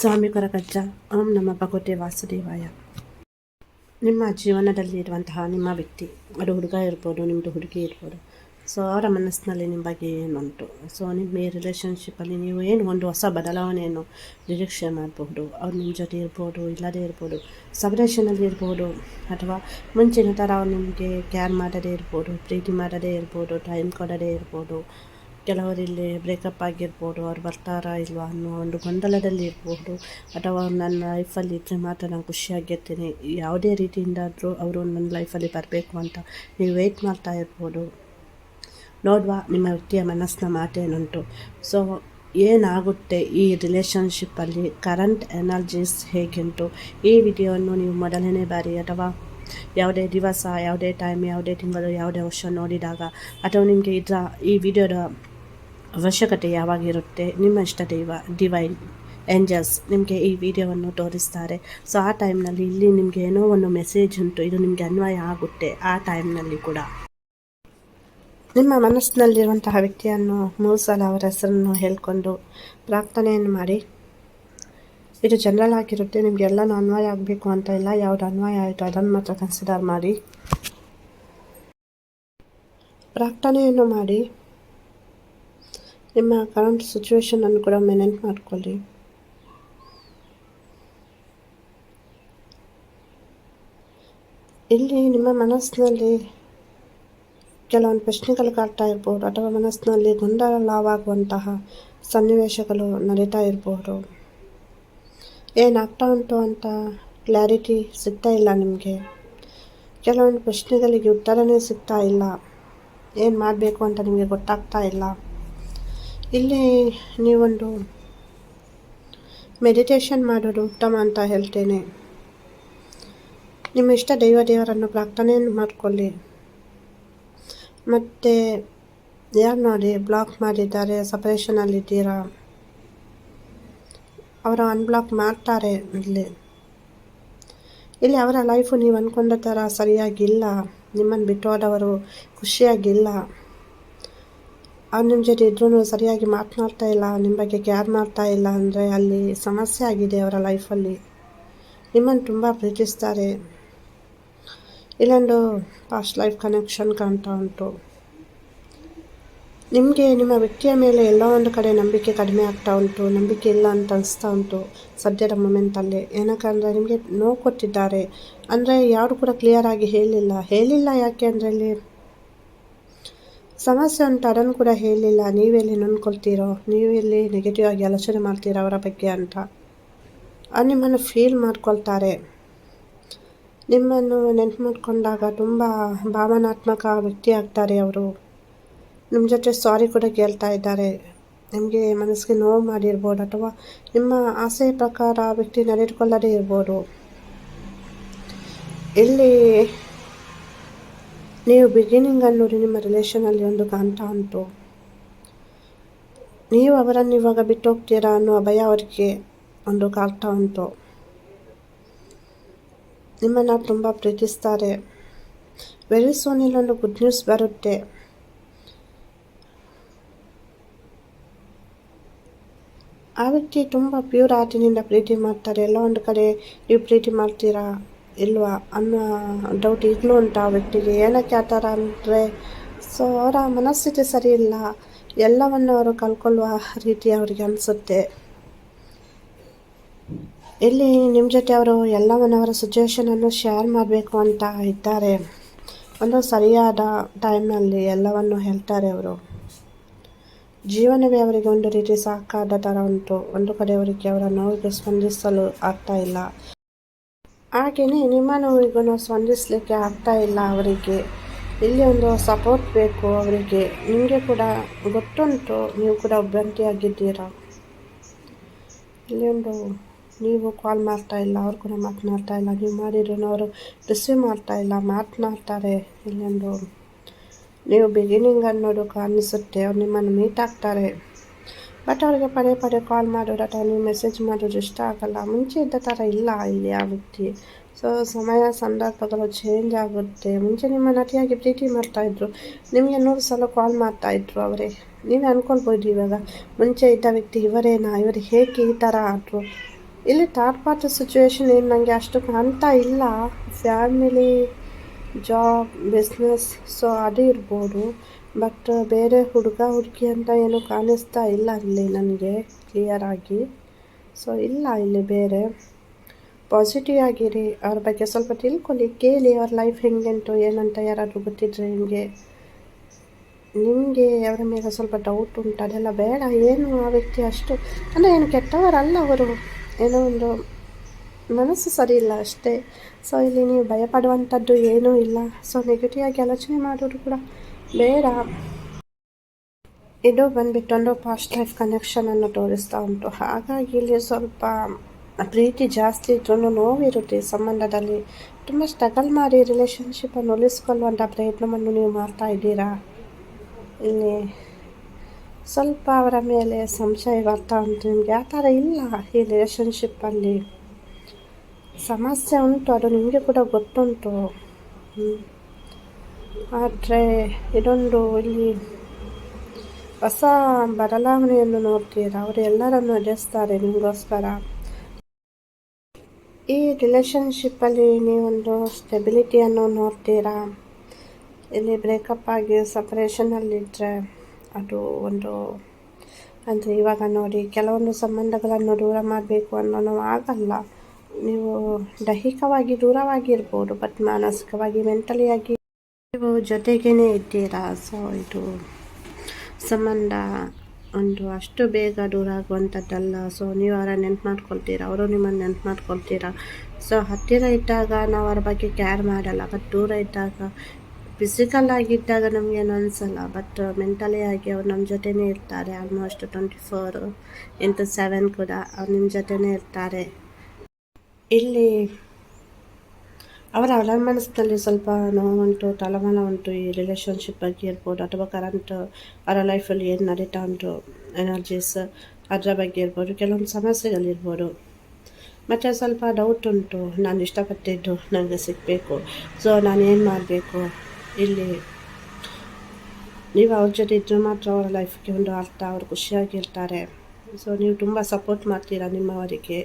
ಸ್ವಾಮಿ ಕೊರಗಜ್ಜ ಓಂ ನಮ್ಮ ಭಗವತೆ ವಾಸುದೇವಾಯ. ನಿಮ್ಮ ಜೀವನದಲ್ಲಿ ಇರುವಂತಹ ನಿಮ್ಮ ವ್ಯಕ್ತಿ, ಅದು ಹುಡುಗ ಇರ್ಬೋದು ನಿಮ್ಮದು ಹುಡುಗಿ ಇರ್ಬೋದು, ಸೊ ಅವರ ಮನಸ್ಸಿನಲ್ಲಿ ನಿಮ್ಮ ಬಗ್ಗೆ ಏನುಂಟು? ಸೊ ನಿಮ್ಮ ಈ ರಿಲೇಷನ್ಶಿಪ್ಪಲ್ಲಿ ನೀವು ಏನು ಒಂದು ಹೊಸ ಬದಲಾವಣೆಯನ್ನು ನಿರೀಕ್ಷೆ ಮಾಡಬಹುದು? ಅವ್ರು ನಿಮ್ಮ ಜೊತೆ ಇರ್ಬೋದು, ಇಲ್ಲದೇ ಇರ್ಬೋದು ಸಬ್ರೇಷನಲ್ಲಿ ಇರ್ಬೋದು, ಅಥವಾ ಮುಂಚಿನ ಥರ ಅವ್ರು ನಿಮಗೆ ಕೇರ್ ಮಾಡದೇ ಇರ್ಬೋದು, ಪ್ರೀತಿ ಮಾಡದೇ ಇರ್ಬೋದು ಟೈಮ್ ಕೊಡದೇ ಇರ್ಬೋದು ಕೆಲವರಿಲ್ಲಿ ಬ್ರೇಕಪ್ ಆಗಿರ್ಬೋದು, ಅವ್ರು ಬರ್ತಾರಾ ಇಲ್ವಾ ಅನ್ನೋ ಒಂದು ಗೊಂದಲದಲ್ಲಿ ಇರ್ಬೋದು, ಅಥವಾ ನನ್ನ ಲೈಫಲ್ಲಿ ಇದ್ದರೆ ಮಾತ್ರ ನಾನು ಖುಷಿಯಾಗಿರ್ತೀನಿ, ಯಾವುದೇ ರೀತಿಯಿಂದಾದರೂ ಅವರು ನನ್ನ ಲೈಫಲ್ಲಿ ಬರಬೇಕು ಅಂತ ನೀವು ವೆಯ್ಟ್ ಮಾಡ್ತಾ ಇರ್ಬೋದು. ನೋಡುವ, ನಿಮ್ಮ ವ್ಯಕ್ತಿಯ ಮನಸ್ಸಿನ ಮಾತೇನುಂಟು ಸೊ ಏನಾಗುತ್ತೆ ಈ ರಿಲೇಷನ್ಶಿಪ್ಪಲ್ಲಿ ಕರೆಂಟ್ ಎನರ್ಜೀಸ್ ಹೇಗುಂಟು ಈ ವಿಡಿಯೋವನ್ನು ನೀವು ಮೊದಲನೇ ಬಾರಿ ಅಥವಾ ಯಾವುದೇ ದಿವಸ, ಯಾವುದೇ ಟೈಮ್ ಯಾವುದೇ ತಿಂಗಳು, ಯಾವುದೇ ವರ್ಷ ನೋಡಿದಾಗ ಅಥವಾ ನಿಮಗೆ ಇದರ ಈ ವಿಡಿಯೋದ ಅವಶ್ಯಕತೆ ಯಾವಾಗಿರುತ್ತೆ ನಿಮ್ಮ ಇಷ್ಟ ದೈವ ಡಿವೈನ್ ಏಂಜಲ್ಸ್ ನಿಮಗೆ ಈ ವಿಡಿಯೋವನ್ನು ತೋರಿಸ್ತಾರೆ. ಸೊ ಆ ಟೈಮ್ನಲ್ಲಿ ಇಲ್ಲಿ ನಿಮಗೆ ಏನೋ ಒಂದು ಮೆಸೇಜ್ ಉಂಟು, ಇದು ನಿಮಗೆ ಅನ್ವಯ ಆಗುತ್ತೆ ಆ ಟೈಮ್ನಲ್ಲಿ ಕೂಡ. ನಿಮ್ಮ ಮನಸ್ಸಿನಲ್ಲಿರುವಂತಹ ವ್ಯಕ್ತಿಯನ್ನು ಮೂರು ಸಲ ಅವರ ಹೆಸರನ್ನು ಹೇಳ್ಕೊಂಡು ಪ್ರಾರ್ಥನೆಯನ್ನು ಮಾಡಿ. ಇದು ಜನರಲ್ ಆಗಿರುತ್ತೆ, ನಿಮಗೆ ಎಲ್ಲನೂ ಅನ್ವಯ ಆಗಬೇಕು ಅಂತ ಇಲ್ಲ, ಯಾವುದು ಅನ್ವಯ ಆಯಿತು ಅದನ್ನು ಮಾತ್ರ ಕನ್ಸಿಡರ್ ಮಾಡಿ. ಪ್ರಾರ್ಥನೆಯನ್ನು ಮಾಡಿ. ನಿಮ್ಮ ಕರೆಂಟ್ ಸಿಚುವೇಶನನ್ನು ಕೂಡ ಮೆನೆಂಟ್ ಮಾಡ್ಕೊಳ್ಳಿ. ಇಲ್ಲಿ ನಿಮ್ಮ ಮನಸ್ಸಿನಲ್ಲಿ ಕೆಲವೊಂದು ಪ್ರಶ್ನೆಗಳು ಕಾಡ್ತಾ ಇರ್ಬೋದು, ಅಥವಾ ಮನಸ್ಸಿನಲ್ಲಿ ಗೊಂದಲವಾಗುವಂತಹ ಸನ್ನಿವೇಶಗಳು ನಡೀತಾ ಇರ್ಬೋದು. ಏನಾಗ್ತಾ ಉಂಟು ಅಂತ ಕ್ಲಾರಿಟಿ ಸಿಗ್ತಾ ಇಲ್ಲ ನಿಮಗೆ. ಕೆಲವೊಂದು ಪ್ರಶ್ನೆಗಳಿಗೆ ಉತ್ತರನೇ ಸಿಗ್ತಾ ಇಲ್ಲ. ಏನು ಮಾಡಬೇಕು ಅಂತ ನಿಮಗೆ ಗೊತ್ತಾಗ್ತಾ ಇಲ್ಲ. ಇಲ್ಲಿ ನೀವೊಂದು ಮೆಡಿಟೇಷನ್ ಮಾಡೋದು ಉತ್ತಮ ಅಂತ ಹೇಳ್ತೇನೆ. ನಿಮ್ಮ ಇಷ್ಟ ದೈವ ದೇವರನ್ನು ಪ್ರಾರ್ಥನೆ ಮಾಡಿಕೊಳ್ಳಿ. ಮತ್ತು ಯಾರು ನೋಡಿ ಬ್ಲಾಕ್ ಮಾಡಿದ್ದಾರೆ ಸಪ್ರೇಷನಲ್ಲಿದ್ದೀರಾ ಅವರು ಅನ್ಬ್ಲಾಕ್ ಮಾಡ್ತಾರೆ ಇಲ್ಲಿ. ಇಲ್ಲಿ ಅವರ ಲೈಫು ನೀವು ಅಂದ್ಕೊಂಡ ಥರ ಸರಿಯಾಗಿಲ್ಲ. ನಿಮ್ಮನ್ನು ಬಿಟ್ಟು ಹೋದವರು ಖುಷಿಯಾಗಿಲ್ಲ. ಅವ್ರು ನಿಮ್ಮ ಜೊತೆ ಇದ್ರೂ ಸರಿಯಾಗಿ ಮಾತನಾಡ್ತಾ ಇಲ್ಲ ನಿಮ್ಮ ಬಗ್ಗೆ ಕೇರ್ ಮಾಡ್ತಾ ಇಲ್ಲ ಅಂದರೆ ಅಲ್ಲಿ ಸಮಸ್ಯೆ ಆಗಿದೆ ಅವರ ಲೈಫಲ್ಲಿ ನಿಮ್ಮನ್ನು ತುಂಬ ಪ್ರೀತಿಸ್ತಾರೆ. ಇಲ್ಲೊಂದು ಪಾಸ್ಟ್ ಲೈಫ್ ಕನೆಕ್ಷನ್ ಕಾಣ್ತಾ ಉಂಟು. ನಿಮಗೆ ನಿಮ್ಮ ವ್ಯಕ್ತಿಯ ಮೇಲೆ ಎಲ್ಲ ಒಂದು ಕಡೆ ನಂಬಿಕೆ ಕಡಿಮೆ ಆಗ್ತಾ ಉಂಟು, ನಂಬಿಕೆ ಇಲ್ಲ ಅಂತ ಅನಿಸ್ತಾ ಉಂಟು ಸದ್ಯದ ಮೂಮೆಂಟಲ್ಲಿ ಏನಕ್ಕಂದರೆ ನಿಮಗೆ ನೋವು ಕೊಟ್ಟಿದ್ದಾರೆ. ಅಂದರೆ ಯಾರು ಕೂಡ ಕ್ಲಿಯರಾಗಿ ಹೇಳಿಲ್ಲ. ಹೇಳಿಲ್ಲ ಯಾಕೆ ಅಂದರೆ ಇಲ್ಲಿ ಸಮಸ್ಯೆ ಅಂತ ಅದನ್ನು ಕೂಡ ಹೇಳಿಲ್ಲ. ನೀವೆಲ್ಲಿ ನೊಂದ್ಕೊಳ್ತೀರೋ, ನೀವೆಲ್ಲಿ ನೆಗೆಟಿವ್ ಆಗಿ ಆಲೋಚನೆ ಮಾಡ್ತೀರೋ ಅವರ ಬಗ್ಗೆ ಅಂತ. ನಿಮ್ಮನ್ನು ಫೀಲ್ ಮಾಡ್ಕೊಳ್ತಾರೆ. ನಿಮ್ಮನ್ನು ನೆನ್ಪು ಮಾಡಿಕೊಂಡಾಗ ತುಂಬ ಭಾವನಾತ್ಮಕ ವ್ಯಕ್ತಿ ಆಗ್ತಾರೆ ಅವರು. ನಿಮ್ಮ ಜೊತೆ ಸಾರಿ ಕೂಡ ಕೇಳ್ತಾ ಇದ್ದಾರೆ. ನಿಮಗೆ ಮನಸ್ಸಿಗೆ ನೋವು ಮಾಡಿರ್ಬೋದು ಅಥವಾ ನಿಮ್ಮ ಆಸೆ ಪ್ರಕಾರ ವ್ಯಕ್ತಿ ನಡೆದುಕೊಳ್ಳದೇ ಇರ್ಬೋದು. ಇಲ್ಲಿ ನೀವು ಬಿಗಿನಿಂಗ್ ಅನ್ನೋದು ನಿಮ್ಮ ರಿಲೇಷನಲ್ಲಿ ಒಂದು ಕಾಣ್ತಾ ಉಂಟು. ನೀವು ಅವರನ್ನು ಇವಾಗ ಬಿಟ್ಟು ಹೋಗ್ತೀರಾ ಅನ್ನೋ ಭಯ ಅವರಿಗೆ ಒಂದು ಕಾಡ್ತಾ ಉಂಟು. ನಿಮ್ಮನ್ನು ತುಂಬ ಪ್ರೀತಿಸ್ತಾರೆ. ವೆರಿ ಸೋನ್ ಒಂದು ಗುಡ್ ನ್ಯೂಸ್ ಬರುತ್ತೆ. ಆ ವ್ಯಕ್ತಿ ತುಂಬ ಪ್ಯೂರ್ ಆರ್ಟಿನಿಂದ ಪ್ರೀತಿ ಮಾಡ್ತಾರೆ. ಎಲ್ಲ ಒಂದು ಕಡೆ ನೀವು ಪ್ರೀತಿ ಮಾಡ್ತೀರಾ? ಇಲ್ವಾ ಅನ್ನೋ ಡೌಟ್ ಈಗಲೂ ಉಂಟು ಆ ವ್ಯಕ್ತಿಗೆ. ಏನಕ್ಕೆ ಆ ಥರ ಅಂದರೆ, ಸೊ ಅವರ ಮನಸ್ಥಿತಿ ಸರಿ ಇಲ್ಲ. ಎಲ್ಲವನ್ನು ಅವರು ಕಳ್ಕೊಳ್ಳುವ ರೀತಿ ಅವರಿಗೆ ಅನಿಸುತ್ತೆ. ಇಲ್ಲಿ ನಿಮ್ಮ ಜೊತೆ ಅವರು ಎಲ್ಲವನ್ನು ಅವರ ಸಿಚುವೇಶನನ್ನು ಶೇರ್ ಮಾಡಬೇಕು ಅಂತ ಇದ್ದಾರೆ. ಒಂದು ಸರಿಯಾದ ಟೈಮ್ನಲ್ಲಿ ಎಲ್ಲವನ್ನು ಹೇಳ್ತಾರೆ ಅವರು. ಜೀವನವೇ ಅವರಿಗೆ ಒಂದು ರೀತಿ ಸಾಕಾದ ಥರ ಉಂಟು. ಒಂದು ಕಡೆ ಅವರಿಗೆ ಅವರ ನೋವಿಗೆ ಸ್ಪಂದಿಸಲು ಆಗ್ತಾ ಇಲ್ಲ. ಹಾಗೆಯೇ ನಿಮ್ಮ ನೋವಿಗೂ ಸ್ಪಂದಿಸಲಿಕ್ಕೆ ಆಗ್ತಾ ಇಲ್ಲ ಅವರಿಗೆ. ಇಲ್ಲಿ ಒಂದು ಸಪೋರ್ಟ್ ಬೇಕು ಅವರಿಗೆ. ನಿಮಗೆ ಕೂಡ ಗೊತ್ತುಂಟು, ನೀವು ಕೂಡ ಒಬ್ಬಂಟಿಯಾಗಿದ್ದೀರಾ? ಇಲ್ಲಿ ಒಂದು, ನೀವು ಕಾಲ್ ಮಾಡ್ತಾ ಇಲ್ಲ, ಅವ್ರು ಕೂಡ ಮಾತನಾಡ್ತಾ ಇಲ್ಲ, ನೀವು ಮಾಡಿದ್ರೂ ಅವರು ರಿಸೀವ್ ಮಾಡ್ತಾ ಇಲ್ಲ, ಮಾತನಾಡ್ತಾರೆ. ಇಲ್ಲೊಂದು ನೀವು ಬಿಗಿನಿಂಗ್ ಅನ್ನೋದು ಕಾಣಿಸುತ್ತೆ, ಅವ್ರು ನಿಮ್ಮನ್ನು ಮೀಟ್ ಆಗ್ತಾರೆ. ಬಟ್ ಅವ್ರಿಗೆ ಪದೇ ಪದೇ ಕಾಲ್ ಅಥವಾ ನೀವು ಮೆಸೇಜ್ ಮಾಡೋದು ಇಷ್ಟ ಆಗಲ್ಲ. ಮುಂಚೆ ಇದ್ದ ಥರ ಇಲ್ಲ ಇಲ್ಲಿ ಆ ವ್ಯಕ್ತಿ. ಸೊ ಸಮಯ, ಸಂದರ್ಭಗಳು ಚೇಂಜ್ ಆಗುತ್ತೆ. ಮುಂಚೆ ನಿಮ್ಮ ನಟಿಯಾಗಿ ಪ್ರೀತಿ ಮಾಡ್ತಾಯಿದ್ರು ನಿಮಗೆ ನೂರು ಸಲ ಕಾಲ್ ಮಾಡ್ತಾಯಿದ್ರು ಅವರೇ. ನೀವೇ ಅಂದ್ಕೊಳ್ಬೋದು ಇವಾಗ. ಮುಂಚೆ ಇದ್ದ ವ್ಯಕ್ತಿ ಇವರೇನಾ? ಇವರು ಹೇಗೆ ಈ ಥರ ಆದರು? ಇಲ್ಲಿ ಥರ್ಡ್ ಪಾರ್ಟಿ ಸಿಚುವೇಶನ್ ಏನು ನನಗೆ ಅಷ್ಟು ಕಾಣ್ತಾ ಇಲ್ಲ. ಫ್ಯಾಮಿಲಿ ಜಾಬ್ ಬಿಸ್ನೆಸ್ ಸೊ ಅದು ಇರ್ಬೋದು. ಬಟ್ ಬೇರೆ ಹುಡುಗ, ಹುಡುಗಿ ಅಂತ ಏನು ಕಾಣಿಸ್ತಾ ಇಲ್ಲ ಇಲ್ಲಿ ನನಗೆ ಕ್ಲಿಯರ್ ಆಗಿ. ಸೊ ಇಲ್ಲ ಇಲ್ಲಿ ಬೇರೆ. ಪಾಸಿಟಿವ್ ಆಗಿರಿ. ಅವ್ರ ಬಗ್ಗೆ ಸ್ವಲ್ಪ ತಿಳ್ಕೊಳ್ಳಿ. ಕೇಳಿ ಅವ್ರ ಲೈಫ್ ಹೆಂಗೆಂಟು ಏನಂತ ಯಾರಾದರೂ ಗೊತ್ತಿದ್ರೆ ನಿಮಗೆ. ನಿಮಗೆ ಅವರ ಮೇಲೆ ಸ್ವಲ್ಪ ಡೌಟ್ ಉಂಟು, ಅದೆಲ್ಲ ಬೇಡ. ಏನು ಆ ವ್ಯಕ್ತಿ ಅಷ್ಟು, ಅಂದರೆ ಏನು ಕೆಟ್ಟವರಲ್ಲ ಅವರು. ಏನೋ ಒಂದು ಮನಸ್ಸು ಸರಿ ಇಲ್ಲ ಅಷ್ಟೇ. ಸೊ ಇಲ್ಲಿ ನೀವು ಭಯಪಡುವಂಥದ್ದು ಏನೂ ಇಲ್ಲ. ಸೊ ನೆಗೆಟಿವ್ ಆಗಿ ಆಲೋಚನೆ ಮಾಡೋರು ಕೂಡ ಬೇಡ. ಇದು ಬಂದುಬಿಟ್ಟು ಒಂದು ಪಾಸ್ಟ್ ಲೈಫ್ ಕನೆಕ್ಷನನ್ನು ತೋರಿಸ್ತಾ ಉಂಟು. ಹಾಗಾಗಿ ಇಲ್ಲಿ ಸ್ವಲ್ಪ ಪ್ರೀತಿ ಜಾಸ್ತಿ ಇದ್ರೂ ನೋವಿರುತ್ತೆ ಸಂಬಂಧದಲ್ಲಿ. ತುಂಬ ಸ್ಟ್ರಗಲ್ ಮಾಡಿ ರಿಲೇಷನ್ಶಿಪ್ಪನ್ನು ಉಳಿಸ್ಕೊಳ್ಳುವಂಥ ಪ್ರಯತ್ನವನ್ನು ನೀವು ಮಾಡ್ತಾ ಇದ್ದೀರಾ? ಇಲ್ಲಿ ಸ್ವಲ್ಪ ಅವರ ಮೇಲೆ ಸಂಶಯ ಬರ್ತಾ ಉಂಟು. ನಿಮಗೆ ಆ ಥರ ಇಲ್ಲ ಈ ರಿಲೇಷನ್ಶಿಪ್ಪಲ್ಲಿ ಸಮಸ್ಯೆ ಉಂಟು, ಅದು ನಿಮಗೆ ಕೂಡ ಗೊತ್ತುಂಟು. ಆದರೆ ಇದೊಂದು ಇಲ್ಲಿ ಹೊಸ ಬದಲಾವಣೆಯನ್ನು ನೋಡ್ತೀರಾ? ಅವರು ಎಲ್ಲರನ್ನು ಎದುರಿಸ್ತಾರೆ ನಿಮಗೋಸ್ಕರ. ಈ ರಿಲೇಷನ್ಶಿಪ್ಪಲ್ಲಿ ನೀವೊಂದು ಸ್ಟೆಬಿಲಿಟಿಯನ್ನು ನೋಡ್ತೀರಾ? ಇಲ್ಲಿ ಬ್ರೇಕಪ್ ಆಗಿ ಸಪ್ರೇಷನಲ್ಲಿದ್ದರೆ ಅದು ಒಂದು ಅಂದರೆ ಇವಾಗ ನೋಡಿ ಕೆಲವೊಂದು ಸಂಬಂಧಗಳನ್ನು ದೂರ ಮಾಡಬೇಕು ಅನ್ನೋ ಆಗಲ್ಲ. ನೀವು ದೈಹಿಕವಾಗಿ ದೂರವಾಗಿರ್ಬೋದು, ಬಟ್ ಮಾನಸಿಕವಾಗಿ, ಮೆಂಟಲಿಯಾಗಿ ನೀವು ಜೊತೆಗೇನೆ ಇದ್ದೀರಾ? ಸೊ ಇದು ಸಂಬಂಧ ಒಂದು ಅಷ್ಟು ಬೇಗ ದೂರ ಆಗುವಂಥದ್ದಲ್ಲ ಸೊ ನೀವು ಅವರ ನೆನ್ಪು ಮಾಡ್ಕೊಳ್ತೀರಾ? ಅವರು ನಿಮ್ಮನ್ನು ನೆನ್ಪು ಮಾಡ್ಕೊಳ್ತೀರಾ? ಸೊ ಹತ್ತಿರ ಇದ್ದಾಗ ನಾವು ಅವ್ರ ಬಗ್ಗೆ ಕೇರ್ ಮಾಡಲ್ಲ. ಬಟ್ ದೂರ ಇದ್ದಾಗ ಫಿಸಿಕಲ್ ಆಗಿದ್ದಾಗ ನಮಗೇನು ಅನಿಸಲ್ಲ. ಬಟ್ ಮೆಂಟಲಿ ಆಗಿ ಅವ್ರು ನಮ್ಮ ಜೊತೆನೇ ಇರ್ತಾರೆ. Almost twenty four into seven ಕೂಡ ಅವ್ರು ನಿಮ್ಮ ಜೊತೆನೇ ಇರ್ತಾರೆ. ಇಲ್ಲಿ ಅವರ ಅವರ ಮನಸ್ಸಿನಲ್ಲಿ ಸ್ವಲ್ಪ ನೋವುಂಟು ತಲೆಮಲ ಉಂಟು, ಈ ರಿಲೇಷನ್ಶಿಪ್ ಬಗ್ಗೆ ಇರ್ಬೋದು ಅಥವಾ ಕರೆಂಟ್ ಅವರ ಲೈಫಲ್ಲಿ ಏನು ನಡೀತಾ ಉಂಟು ಎನರ್ಜೀಸ್ ಅದರ ಬಗ್ಗೆ ಇರ್ಬೋದು ಕೆಲವೊಂದು ಸಮಸ್ಯೆಗಳಿರ್ಬೋದು ಮತ್ತು ಸ್ವಲ್ಪ ಡೌಟ್ ಉಂಟು, ನಾನು ಇಷ್ಟಪಟ್ಟಿದ್ದು ನನಗೆ ಸಿಗಬೇಕು ಸೊ ನಾನು ಏನು ಮಾಡಬೇಕು, ಇಲ್ಲಿ ನೀವು ಅವ್ರ ಜೊತೆ ಇದ್ದರೆ ಮಾತ್ರ ಅವರ ಲೈಫ್ಗೆ ಒಂದು ಅರ್ಥ, ಅವರು ಖುಷಿಯಾಗಿರ್ತಾರೆ ಸೊ ನೀವು ತುಂಬ ಸಪೋರ್ಟ್ ಮಾಡ್ತೀರಾ ನಿಮ್ಮವರಿಗೆ?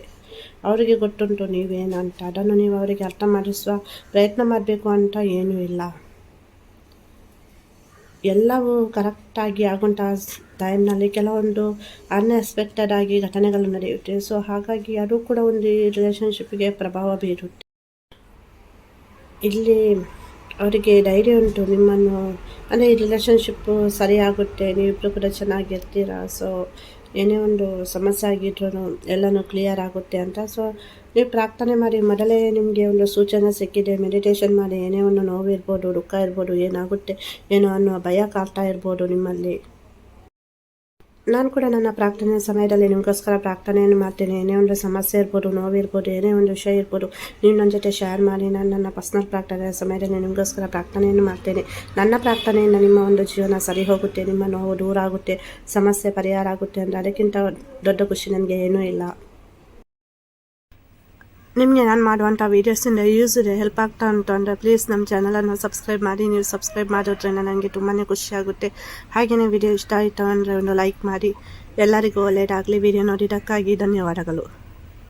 ಅವರಿಗೆ ಗೊತ್ತುಂಟು ನೀವೇನಂತ. ಅದನ್ನು ನೀವು ಅವರಿಗೆ ಅರ್ಥ ಮಾಡಿಸುವ ಪ್ರಯತ್ನ ಮಾಡಬೇಕು ಅಂತ ಏನೂ ಇಲ್ಲ. ಎಲ್ಲವೂ ಕರೆಕ್ಟಾಗಿ ಆಗುವಂಥ ಟೈಮ್ನಲ್ಲಿ ಕೆಲವೊಂದು ಅನ್ಎಕ್ಸ್ಪೆಕ್ಟೆಡ್ ಆಗಿ ಘಟನೆಗಳು ನಡೆಯುತ್ತೆ. ಸೊ ಹಾಗಾಗಿ ಅದು ಕೂಡ ಒಂದು ರಿಲೇಷನ್ಶಿಪ್ಗೆ ಪ್ರಭಾವ ಬೀರುತ್ತೆ. ಇಲ್ಲಿ ಅವರಿಗೆ ಧೈರ್ಯ ಉಂಟು, ನಿಮ್ಮನ್ನು, ಅಂದರೆ ರಿಲೇಷನ್ಶಿಪ್ಪು ಸರಿಯಾಗುತ್ತೆ ನೀವಿಬ್ಬರು ಕೂಡ ಚೆನ್ನಾಗಿರ್ತೀರಾ ಸೊ ಏನೇ ಒಂದು ಸಮಸ್ಯೆ ಆಗಿದ್ರೂ ಎಲ್ಲನೂ ಕ್ಲಿಯರ್ ಆಗುತ್ತೆ ಅಂತ. ಸೊ ನೀವು ಪ್ರಾರ್ಥನೆ ಮಾಡಿ, ಮೊದಲೇ ನಿಮಗೆ ಒಂದು ಸೂಚನೆ ಸಿಕ್ಕಿದೆ ಮೆಡಿಟೇಷನ್ ಮಾಡಿ, ಏನೇ ಒಂದು ನೋವು ಇರ್ಬೋದು ದುಃಖ ಇರ್ಬೋದು, ಏನಾಗುತ್ತೆ, ಏನೋ ಅನ್ನೋ ಭಯ ಕಾಡ್ತಾ ಇರ್ಬೋದು ನಿಮ್ಮಲ್ಲಿ. ನಾನು ಕೂಡ ನನ್ನ ಪ್ರಾರ್ಥನೆ ಸಮಯದಲ್ಲಿ ನಿಮಗೋಸ್ಕರ ಪ್ರಾರ್ಥನೆಯನ್ನು ಮಾಡ್ತೇನೆ. ಏನೇ ಒಂದು ಸಮಸ್ಯೆ ಇರ್ಬೋದು, ನೋವಿರ್ಬೋದು, ಏನೇ ಒಂದು ವಿಷಯ ಇರ್ಬೋದು, ನೀವು ನನ್ನ ಜೊತೆ ಶೇರ್ ಮಾಡಿ, ನಾನು ನನ್ನ ಪರ್ಸ್ನಲ್ ಪ್ರಾರ್ಥನೆ ಸಮಯದಲ್ಲಿ ನಿಮಗೋಸ್ಕರ ಪ್ರಾರ್ಥನೆಯನ್ನು ಮಾಡ್ತೇನೆ. ನನ್ನ ಪ್ರಾರ್ಥನೆಯಿಂದ ನಿಮ್ಮ ಒಂದು ಜೀವನ ಸರಿ ಹೋಗುತ್ತೆ, ನಿಮ್ಮ ನೋವು ದೂರ ಆಗುತ್ತೆ ಸಮಸ್ಯೆ ಪರಿಹಾರ ಆಗುತ್ತೆ ಅಂದರೆ ಅದಕ್ಕಿಂತ ದೊಡ್ಡ ಖುಷಿ ನನಗೆ ಏನೂ ಇಲ್ಲ. ನಿಮಗೆ ನಾನು ಮಾಡುವಂಥ ವೀಡಿಯೋಸಿಂದ ಯೂಸ್ ಇದೆ ಹೆಲ್ಪ್ ಆಗ್ತಾ ಉಂಟು ಅಂದರೆ ಪ್ಲೀಸ್ ನಮ್ಮ ಚಾನಲನ್ನು ಸಬ್ಸ್ಕ್ರೈಬ್ ಮಾಡಿ ನೀವು ಸಬ್ಸ್ಕ್ರೈಬ್ ಮಾಡೋದ್ರಿಂದ ನನಗೆ ತುಂಬಾ ಖುಷಿಯಾಗುತ್ತೆ ಹಾಗೆಯೇ ವಿಡಿಯೋ ಇಷ್ಟ ಆಯಿತು ಅಂದರೆ ಒಂದು ಲೈಕ್ ಮಾಡಿ ಎಲ್ಲರಿಗೂ ಒಳ್ಳೆಯದಾಗಲಿ ವಿಡಿಯೋ ನೋಡಿದ್ದಕ್ಕಾಗಿ ಧನ್ಯವಾದಗಳು